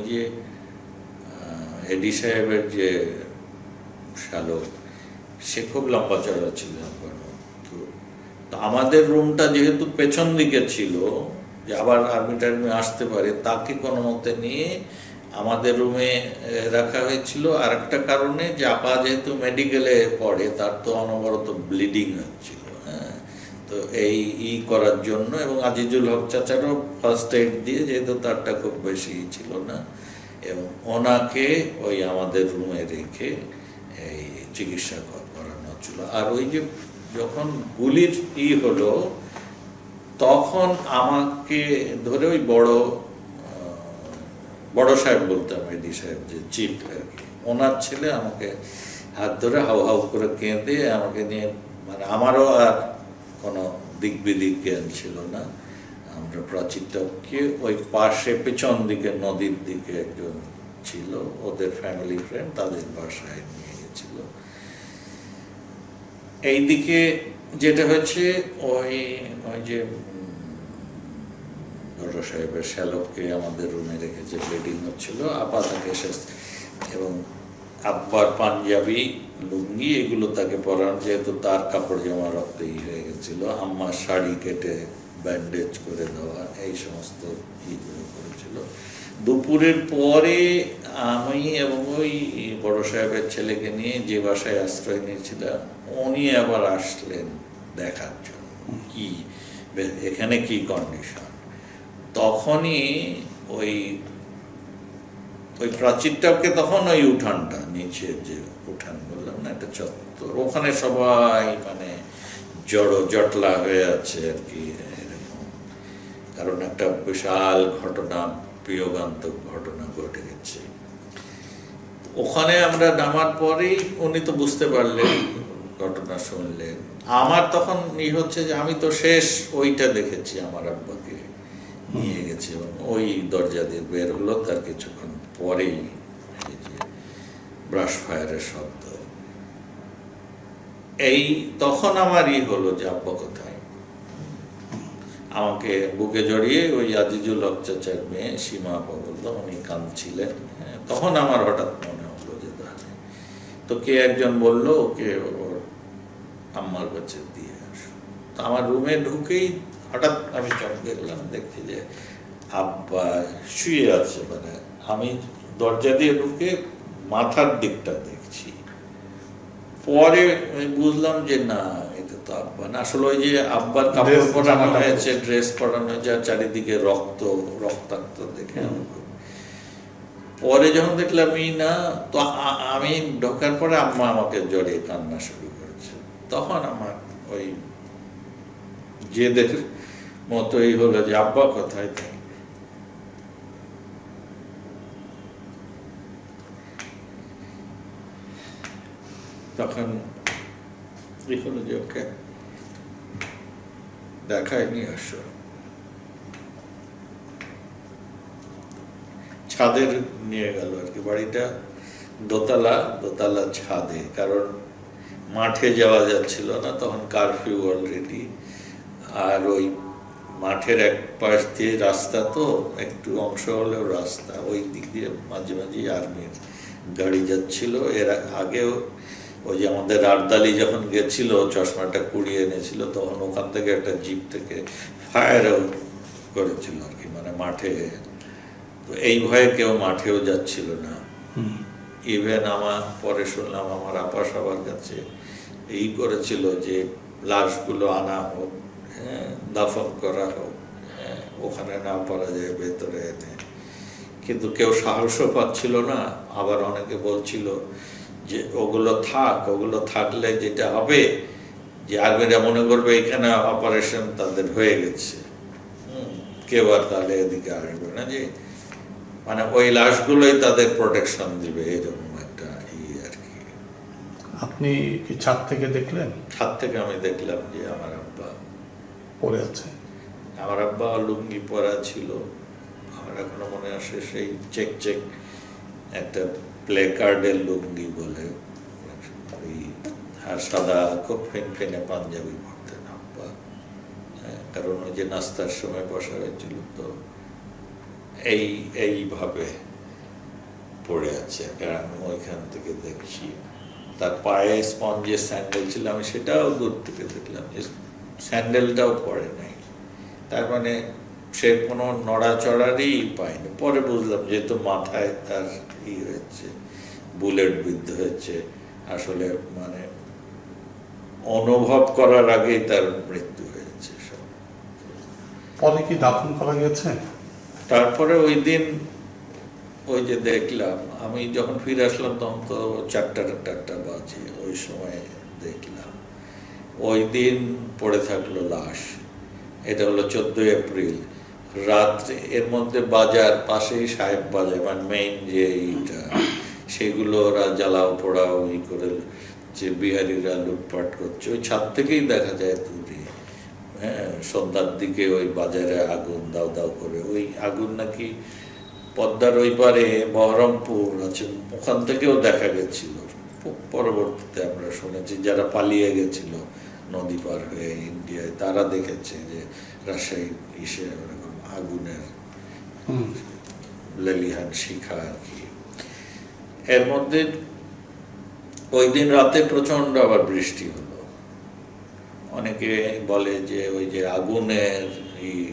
ওই যে এডি সাহেবের যে শ্যালক সে খুব লম্বা চড়া ছিল তো আমাদের রুমটা যেহেতু পেছন দিকে ছিল, যে আবার আর্মি টার্মি আসতে পারে, তাকে কোনো মতে নিয়ে আমাদের রুমে রাখা হয়েছিল। আর একটা কারণে যে আপা যেহেতু মেডিকেলে পড়ে, তার তো অনবরত ব্লিডিং হচ্ছিল। তো এই ই করার জন্য এবং আজিজুল হক চাচারও ফার্স্ট এইড দিয়ে যেহেতু তারটা খুব বেশি ছিল না, এবং ওনাকে ওই আমাদের রুমে রেখে এই চিকিৎসা করানো হচ্ছিল। আর ওই যে যখন গুলির ই হলো, তখন আমাকে ধরে ওই বড় বড় সাহেব বলতাম এডি সাহেব যে চিফ আর কি। ওনার ছেলে আমাকে হাত ধরে হাউ হাউ করে কেঁদে আমাকে নিয়ে মানে আমারও আর কোনো দিক বিদিক জ্ঞান ছিল না। আমরা প্রাচীরটাকে ওই পাশে পেছন দিকে, নদীর দিকে একজন ছিল, ওদের ফ্যামিলি ফ্রেন্ড তাদের বাসায় নিয়ে গেছিল। এইদিকে যেটা হয়েছে, ওই ওই যে বড় সাহেবের শ্যালককে আমাদের রুমে রেখেছে ব্লিডিং হচ্ছিল আপা তাকে এবং আব্বার পাঞ্জাবি, লুঙ্গি, এগুলো তাকে পরান, যেহেতু তার কাপড় জামা রক্তেই হয়ে গেছিল। আম্মার শাড়ি কেটে ব্যান্ডেজ করে দেওয়া, এই সমস্ত ইগুলো করেছিল। দুপুরের পরে আমি এবং ওই বড় সাহেবের ছেলেকে নিয়ে যে বাসায় আশ্রয় নিয়েছিলাম, উনি আবার আসলেন দেখার জন্য। কি? এখানে কি কন্ডিশন তখনই ওই ওই প্রাচীরটাকে তখন ওই উঠানটা, নিচের যে উঠান বললাম না, একটা চত্বর। ওখানে সবাই মানে জড়ো, জটলা হয়ে আছে আর কি কারণ একটা বিশাল ঘটনা, প্রিয়গান্তক ঘটনা ঘটে গেছে। ওখানে আমরা নামার পরেই উনি তো বুঝতে পারলেন, ঘটনা শুনলেন। আমার তখন ই হচ্ছে যে আমি তো শেষ ওইটা দেখেছি, আমার আব্বাকে নিয়ে গেছে। ওই দরজা দিয়ে বের হলো, তার কিছুক্ষণ পরেই এই যে ব্রাশ ফায়ারের শব্দ। এই তখন আমার ই হলো যে আব্বা আমাকে বুকে জড়িয়ে ওই আজিজুল হক চাচার মেয়ে সীমা আপা বলল উনি কাঁদছিলেন। হ্যাঁ, তখন আমার হঠাৎ মনে হলো যে তাহলে। তো কে একজন বলল ওকে ওর আম্মার কাছে দিয়ে আসো। তো আমার রুমে ঢুকেই হঠাৎ আমি চমকে গেলাম দেখছি যে আব্বা শুয়ে আছে মানে আমি দরজা দিয়ে ঢুকে মাথার দিকটা দেখছি। পরে বুঝলাম যে না এটা তো আব্বা না। আসলে ওই যে আব্বার কাপড় পরানো হয়েছে ড্রেস পরানো হয়েছে আর চারিদিকে রক্ত রক্তাক্ত দেখে পরে যখন দেখলাম এই না তো আমি ঢোকার পরে আম্মা আমাকে জড়িয়ে কান্না শুরু করেছে। তখন আমার ওই জেদের মতোই হলো যে আব্বা কোথায়? তখন এই হলো যে ওকে দেখায় নিয়ে আসো ছাদের নিয়ে গেল আর কি। বাড়িটা দোতলা দোতলা ছাদে, কারণ মাঠে যাওয়া যাচ্ছিল না, তখন কারফিউ অলরেডি আর ওই মাঠের এক পাশ দিয়ে রাস্তা তো, একটু অংশ হলেও রাস্তা, ওই দিক দিয়ে মাঝে মাঝে আর্মির গাড়ি যাচ্ছিল। এর আগেও ওই যে আমাদের আরদালি যখন গেছিল চশমাটা কুড়িয়ে এনেছিল তখন ওখান থেকে একটা জিপ থেকে ফায়ারও করেছিল আর কি মানে মাঠে। তো এই ভয়ে কেউ মাঠেও যাচ্ছিল না। ইভেন আমার পরে শুনলাম আমার আপা সবার কাছে এই করেছিল যে লাশগুলো আনা হোক হ্যাঁ দাফন করা হোক হ্যাঁ ওখানে না পারা যায় ভেতরে এনে। কিন্তু কেউ সাহসও পাচ্ছিল না। আবার অনেকে বলছিল যে ওগুলো থাক ওগুলো থাকলে যেটা হবে যে আর্মিরা মনে করবে এখানে অপারেশন তাদের হয়ে গেছে। কেউ আর তাহলে এদিকে আসবে না যে মানে ওই লাশগুলোই তাদের প্রোটেকশন দিবে এরকম একটা ই আর কি। আপনি কি ছাদ থেকে দেখলেন? ছাদ থেকে আমি দেখলাম যে আমার আব্বা। পড়ে আছে? আমার আব্বা লুঙ্গি পরা ছিল। আমার এখনও মনে আসে সেই চেক চেক একটা প্লে কার্ডের লুঙ্গি বলে আর সাদা খুব ফেনফেনে পাঞ্জাবি পরতেন আব্বা। হ্যাঁ, কারণ ওই যে নাস্তার সময় বসা হয়েছিল তো এই এইভাবে পড়ে আছে। আমি ওইখান থেকে দেখছি তার পায়ে স্পঞ্জের স্যান্ডেল ছিল আমি সেটাও দূর থেকে দেখলাম যে স্যান্ডেলটাও পড়ে নাই। তার মানে সে কোনো নড়াচড়ারই পায়নি। পরে বুঝলাম যেহেতু মাথায় তার ই হয়েছে বুলেট বিদ্ধ হয়েছে আসলে মানে অনুভব করার আগেই তার মৃত্যু হয়েছে সব। পরে কি দাফন করা গেছে তারপরে ওই দিন ওই যে দেখলাম আমি যখন ফিরে আসলাম তখন তো চারটা চারটা বাজে ওই সময় দেখলাম। ওই দিন পড়ে থাকল লাশ এটা হলো চোদ্দই এপ্রিল। রাত্রে, এর মধ্যে বাজার, পাশেই সাহেব বাজার মানে মেইন যে এইটা সেগুলো ওরা জ্বালাও পোড়াও ই করে যে বিহারিরা লুটপাট করছে। ওই ছাদ থেকেই দেখা যায় দূরে হ্যাঁ সন্ধ্যার দিকে ওই বাজারে আগুন দাও দাও করে। ওই আগুন নাকি পদ্মার ওই পারে বহরমপুর আছে, ওখান থেকেও দেখা গেছিল। পরবর্তীতে আমরা শুনেছি, যারা পালিয়ে গেছিল নদী পার হয়ে ইন্ডিয়ায়, তারা দেখেছে যে রাজশাহী ইসে আগুনের লেলিহান শিখা আর কি। এর মধ্যে ওই দিন রাতে প্রচণ্ড আবার বৃষ্টি হলো। অনেকে বলে যে ওই যে আগুনের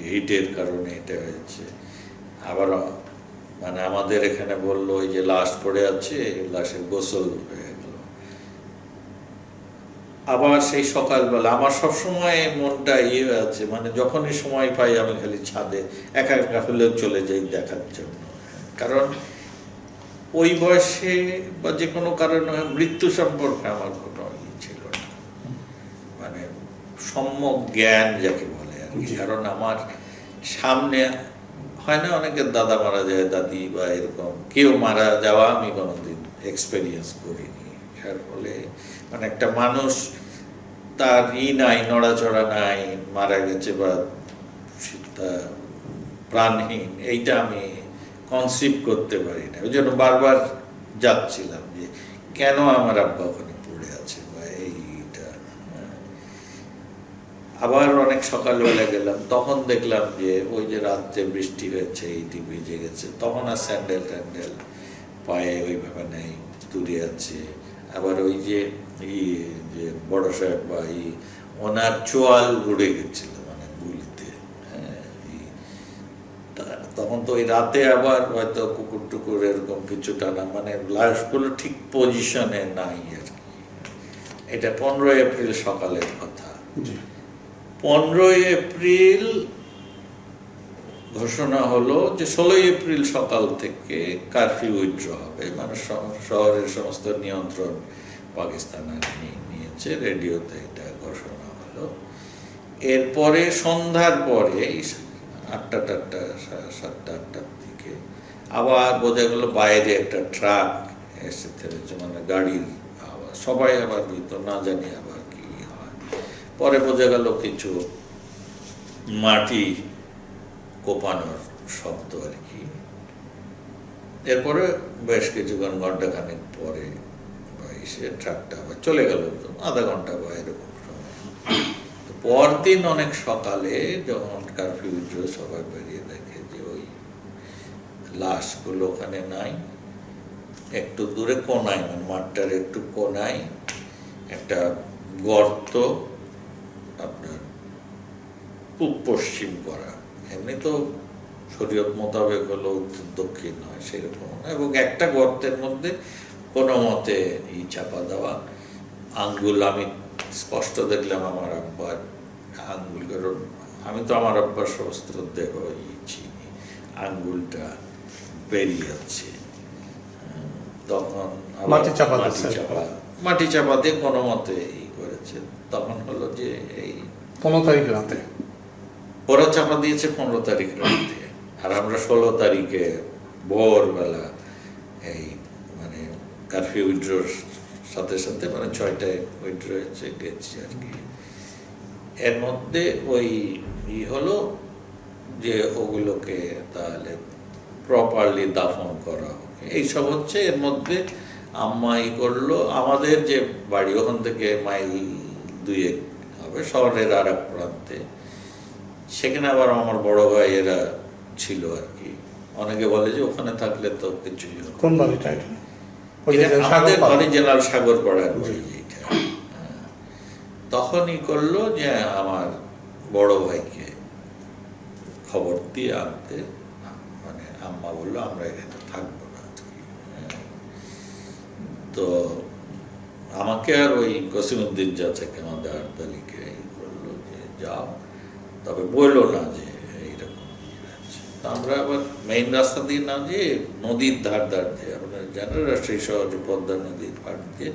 হিটের কারণে এটা হয়েছে। আবার মানে আমাদের এখানে বলল ওই যে লাশ পড়ে আছে লাশের গোসল হয়ে আবার সেই সকালবেলা। আমার সবসময় মনটা ইয়ে আছে মানে যখনই সময় পাই আমি খালি ছাদে একা একা হলেও চলে যাই দেখার জন্য। কারণ ওই বয়সে বা যে কোনো কারণে মৃত্যু সম্পর্কে আমার কোনো ই ছিল না। মানে সম্যক জ্ঞান যাকে বলে আর কি। কারণ আমার সামনে হয় না অনেকের দাদা মারা যায় দাদি বা এরকম কেউ মারা যাওয়া আমি কোনোদিন এক্সপেরিয়েন্স করিনি। যার ফলে মানে একটা মানুষ তার ই নাই, নড়াচড়া নাই, মারা গেছে বা প্রাণহীন, এইটা আমি কনসিভ করতে পারি না ওই জন্য বারবার যাচ্ছিলাম যে কেন আমার আব্বা ওখানে পড়ে আছে বা এইটা। আবার অনেক সকালবেলা গেলাম, তখন দেখলাম যে ওই যে রাত্রে বৃষ্টি হয়েছে এইটি ভিজে গেছে, তখন আর স্যান্ডেল ট্যান্ডেল, পায়ে ওইভাবে নেই দূরে আছে আবার ওই যে যে বড় সাহেব বা ই ওনার চোয়াল উড়ে গেছিল মানে গুলিতে হ্যাঁ এই তখন তো ওই রাতে আবার হয়তো কুকুর টুকুর এরকম কিছু টানা মানে লাশগুলো ঠিক পজিশনে নাই আর কি। এটা পনেরোই এপ্রিল সকালের কথা। পনেরোই এপ্রিল ঘোষণা হলো যে ষোলোই এপ্রিল সকাল থেকে কারফিউ উইথড্র হবে। মানে শহরের সমস্ত নিয়ন্ত্রণ পাকিস্তান আর নিয়ে নিয়েছে, রেডিওতে এটা ঘোষণা হলো। এরপরে সন্ধ্যার পরে আটটা টাটটা সাতটা, আটটার দিকে আবার বোঝা গেল বাইরে একটা ট্রাক এসে থেমেছে মানে গাড়ির আওয়াজ। সবাই আবার ভিতর না জানি আবার কি হয়। পরে বোঝা গেল কিছু মাটি কোপানোর শব্দ আর কি। এরপরে বেশ কিছুক্ষণ ঘণ্টা খানেক পরে এসে ট্রাকটা আবার চলে গেল আধা ঘণ্টা বা এরকম সময়। পরদিন অনেক সকালে যখন কারফিউ সবাই বেরিয়ে দেখে যে ওই লাশগুলো ওখানে নাই। একটু দূরে কোনায় মানে মাঠটার একটু কোনায় একটা গর্ত আপনার পূব পশ্চিম করা। এমনি তো শরীয়ত মোতাবেক হলো উত্তর দক্ষিণ হয়, সেরকম। এবং একটা গর্তের মধ্যে কোনো মতে এই চাপা দেওয়া আঙ্গুল আমি স্পষ্ট দেখলাম আমার আব্বার আঙ্গুল কারণ আমি তো আমার আব্বার সমস্ত দেহ চিনি আঙ্গুলটা বেরিয়ে যাচ্ছে। তখন মাটি চাপা চাপা মাটি চাপা দিয়ে কোনো মতে ই করেছে। তখন হলো যে এই পনেরো তারিখ রাতে। ওরা চাপা দিয়েছে পনেরো তারিখ রাতে। আর আমরা ষোলো তারিখে ভোরবেলা এই কারফিউ উইড্রোর সাথে সাথে মানে ছয়টায় উইড্রো হয়েছে গেছি আর কি। এর মধ্যে ওই ই হলো যে ওগুলোকে তাহলে প্রপারলি দাফন করা হবে। এইসব হচ্ছে এর মধ্যে আম্মা ই করল। আমাদের যে বাড়ি, ওখান থেকে মাইল দুয়েক হবে, শহরের আর এক প্রান্তে। সেখানে আবার আমার বড় ভাইয়েরা ছিল আর কি। অনেকে বলে যে ওখানে থাকলে তো কিছুই। কোন বাড়িটা আমাদের সাগর পাড়ার। তখনই করল যে আমার বড় ভাইকে খবর দিয়ে আনতে মানে আম্মা বলল আমরা এখানে থাকব না হ্যাঁ। তো আমাকে আর ওই কসিমুদ্দিন চাচাকে আমাদের আর্দালিকে বলল যে যাও তবে বলল না যে এইরকম ই হয়েছে। তো আমরা আবার মেইন রাস্তা দিয়ে না যে নদীর ধার ধার দিয়ে, আপনার জানেন রাজশাহী শহর যে পদ্মা নদীর পাড় দিয়ে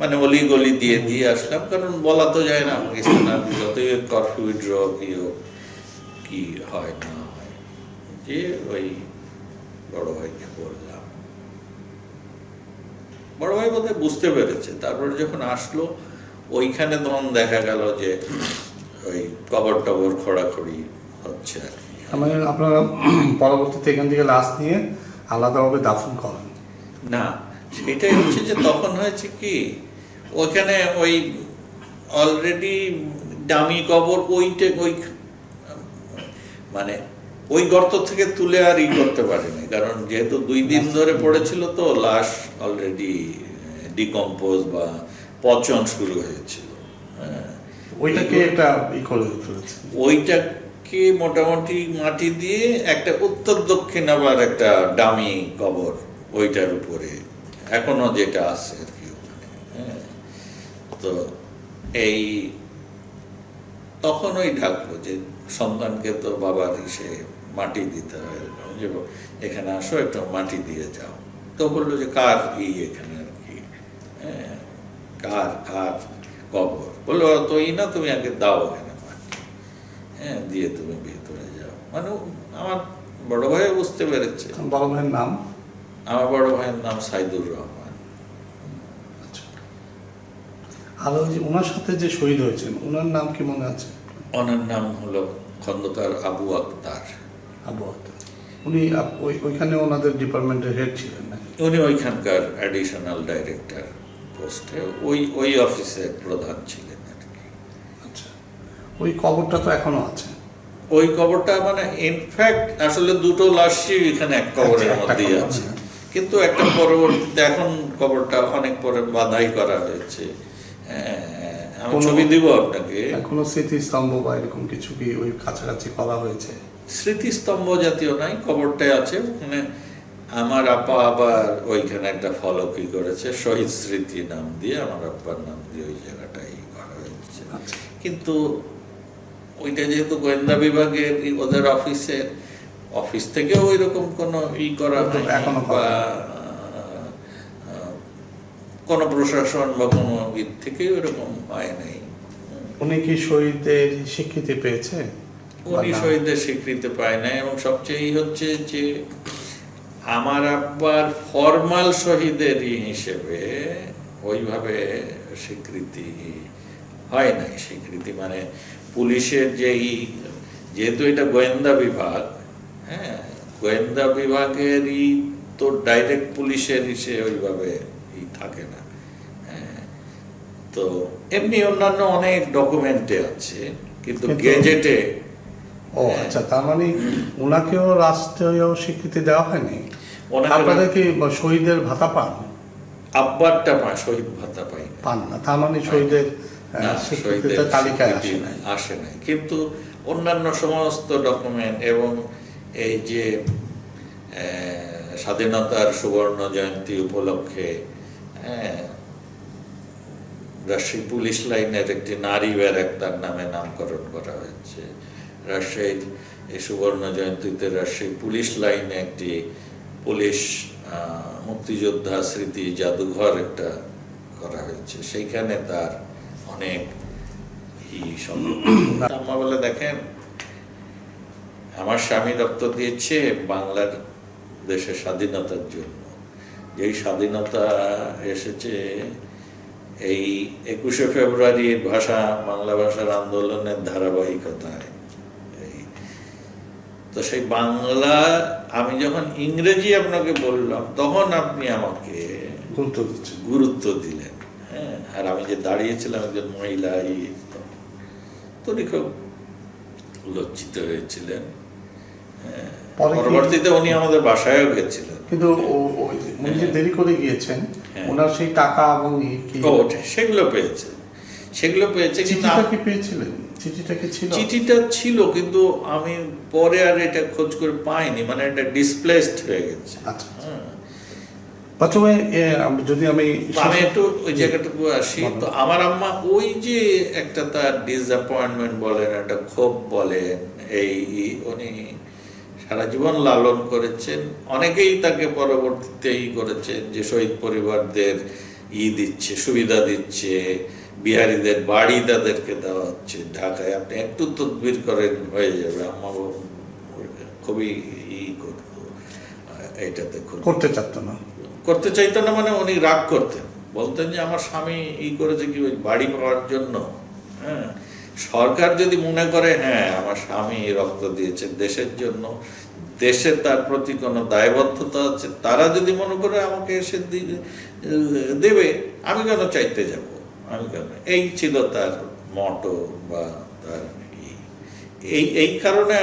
মানে অলি গলি দিয়ে দিয়ে আসলাম, কারণ বলা তো যায় না পাকিস্তান আর্মি যতই করফিউ ড্র কি হোক, কি হয় না হয়, যে ওই বড় ভাইকে বললাম। বড় ভাই বোধহয় বুঝতে পেরেছে, তারপরে যখন আসলো, ওইখানে তখন দেখা গেল যে ওই কবর টবর খোড়াখড়ি হচ্ছে আর মানে আপনারা পরবর্তীতে এখান থেকে লাশ নিয়ে আলাদাভাবে দাফন করেন। না সেটাই হচ্ছে যে তখন হয়েছে কি ওখানে ওই অলরেডি দামি কবর ওইটা ওই মানে ওই গর্ত থেকে তুলে আর ই করতে পারেনি। কারণ যেহেতু দুই দিন ধরে পড়েছিল তো লাশ অলরেডি ডিকম্পোজ বা পচন শুরু হয়েছিল। হ্যাঁ। ওইটাকে একটা ই করে ফেলেছে ওইটাকে মোটামুটি মাটি দিয়ে একটা উত্তর দক্ষিণ আবার একটা ডামি কবর ওইটার উপরে। এখনও যেটা আছে আর কি ওখানে হ্যাঁ। তো এই তখন ওই ডাকলো যে সন্তানকে তো বাবার সে মাটি দিতে হয় এখানে আসো, একটু মাটি দিয়ে যাও। তো বলল যে, কার ই এখানে আর কি? হ্যাঁ কার কার কবর? বলল তো ই না, তুমি আগে দাও এখানে। হ্যাঁ দিয়ে তুমি ভেতরে যাও। মানে আমার বড় ভাই বুঝতে পেরেছে। বড় ভাইয়ের নাম? আমার বড় ভাইয়ের নাম সাইদুর রহমান। আচ্ছা। যে ওনার সাথে যে শহীদ হয়েছেন ওনার নাম কি মনে আছে? ওনার নাম হলো খন্দকার আবু আক্তার। আবু আক্তার। উনি ওইখানে ওনাদের ডিপার্টমেন্টের হেড ছিলেন উনি ওইখানকার অ্যাডিশনাল ডাইরেক্টর পোস্টে ওই ওই অফিসের প্রধান ছিলেন। ওই কবরটা তো এখনও আছে। ওই কবরটা মানে ইনফ্যাক্ট আসলে দুটো লাশই এখানে এক কবরের মধ্যেই আছে। হ্যাঁ। কিন্তু একটা পরবর্তীতে এখন কবরটা অনেক পরে বাধাই করা হয়েছে। হ্যাঁ, আমি ছবি দিব আপনাকে। এখনও স্মৃতিস্তম্ভ বা এরকম কিছু কি ওই কাছাকাছি করা হয়েছে? স্মৃতিস্তম্ভ জাতীয় নাই কবরটাই আছে। ওখানে আমার আপা আবার ওইখানে একটা ফলকি করেছে শহীদ স্মৃতি নাম দিয়ে আমার আব্বার নাম দিয়ে ওই জায়গাটাই করা হয়েছে। আচ্ছা। কিন্তু ওইটা যেহেতু গোয়েন্দা বিভাগের ওদের অফিসের অফিস থেকেও ওই রকম কোনো ই করা এখনও বা কোনো প্রশাসন বা কোনো দিক থেকেই ওরকম হয় নাই। উনি কি শহীদের স্বীকৃতি পেয়েছে? উনি? শহীদের স্বীকৃতি পায় না এবং সবচেয়ে হচ্ছে যে আমার আব্বার ফরমাল শহীদের হিসেবে ওইভাবে স্বীকৃতি হয় নাই স্বীকৃতি মানে পুলিশের যেই যেহেতু এটা গোয়েন্দা বিভাগ হ্যাঁ গোয়েন্দা বিভাগেরই তো ডাইরেক্ট পুলিশের হিসে ওইভাবে থাকে না। হ্যাঁ তো এমনি অন্যান্য অনেক ডকুমেন্টে আছে কিন্তু গেজেটে ও আচ্ছা তার মানে ওনাকেও রাষ্ট্রীয় স্বীকৃতি দেওয়া হয়নি? আপনাদের কি শহীদের ভাতা পান? আব্বারটা পায় শহীদ ভাতা পাই পান না তার মানে শহীদের তালিকায় আসে নাই। কিন্তু অন্যান্য সমস্ত ডকুমেন্ট এবং এই যে স্বাধীনতার সুবর্ণ জয়ন্তী উপলক্ষে হ্যাঁ, রাজশাহী পুলিশ লাইনের একটি নারী ব্যারাক তার নামে নামকরণ করা হয়েছে। রাজশাহীর এই সুবর্ণ জয়ন্তীতে রাজশাহী পুলিশ লাইনে একটি পুলিশ আহ, মুক্তিযোদ্ধা স্মৃতি জাদুঘর একটা করা হয়েছে। সেইখানে তার অনেক আম্মা বলে দেখেন আমার স্বামী রক্ত দিয়েছে বাংলার দেশের স্বাধীনতার জন্য। যেই স্বাধীনতা এসেছে এই একুশে ফেব্রুয়ারির ভাষা বাংলা ভাষার আন্দোলনের ধারাবাহিকতায়। এই তো সেই বাংলা আমি যখন ইংরেজি আপনাকে বললাম তখন আপনি আমাকে গুরুত্ব দিচ্ছে গুরুত্ব দিলেন। হ্যাঁ আর আমি যে দাঁড়িয়েছিলাম একজন মহিলা উনি খুব লজ্জিত হয়েছিলেন। হ্যাঁ পরবর্তীতে উনি আমাদের বাসায়ও গেছিলেন। কিন্তু ও- ওই যে- উনি যে দেরি করে গিয়েছেন হ্যাঁ। ওনার সেই টাকা এবং সেগুলো পেয়েছে। সেগুলো পেয়েছে কিন্তু চিঠিটা কি পেয়েছিলেন? চিঠিটা ছিল? চিঠিটা ছিল কিন্তু আমি পরে আর এটা খোঁজ করে পাইনি মানে এটা ডিসপ্লেসড হয়ে গেছে। আচ্ছা। হ্যাঁ। প্রথমে যদি আমি আমি একটু ওই জায়গাটুকু আসি। তো আমার আম্মা ওই যে একটা তার ডিসঅ্যাপয়েন্টমেন্ট বলেন একটা ক্ষোভ বলেন এই উনি সারা জীবন লালন করেছেন। অনেকেই তাকে পরবর্তীতে ই করেছেন যে শহীদ পরিবারদের ই দিচ্ছে সুবিধা দিচ্ছে বিহারীদের বাড়ি তাদেরকে দেওয়া হচ্ছে। ঢাকায় আপনি একটু তদবির করেন হয়ে যাবে। আমার খুবই ই করতো। এটাতে করতে চাইতো না। করতে চাইতেন না মানে উনি রাগ করতেন। বলতেন যে, আমার স্বামী ই করেছে কি, ওই বাড়ি পাওয়ার জন্য? হ্যাঁ। সরকার যদি মনে করে হ্যাঁ আমার স্বামী রক্ত দিয়েছে দেশের জন্য, দেশে তার প্রতি কোনো দায়বদ্ধতা আছে, তারা যদি মনে করে আমাকে এসে দেবে, আমি কেন চাইতে যাব? আমি কেন? এই ছিল তার মটো বা তার। এই এই কারণে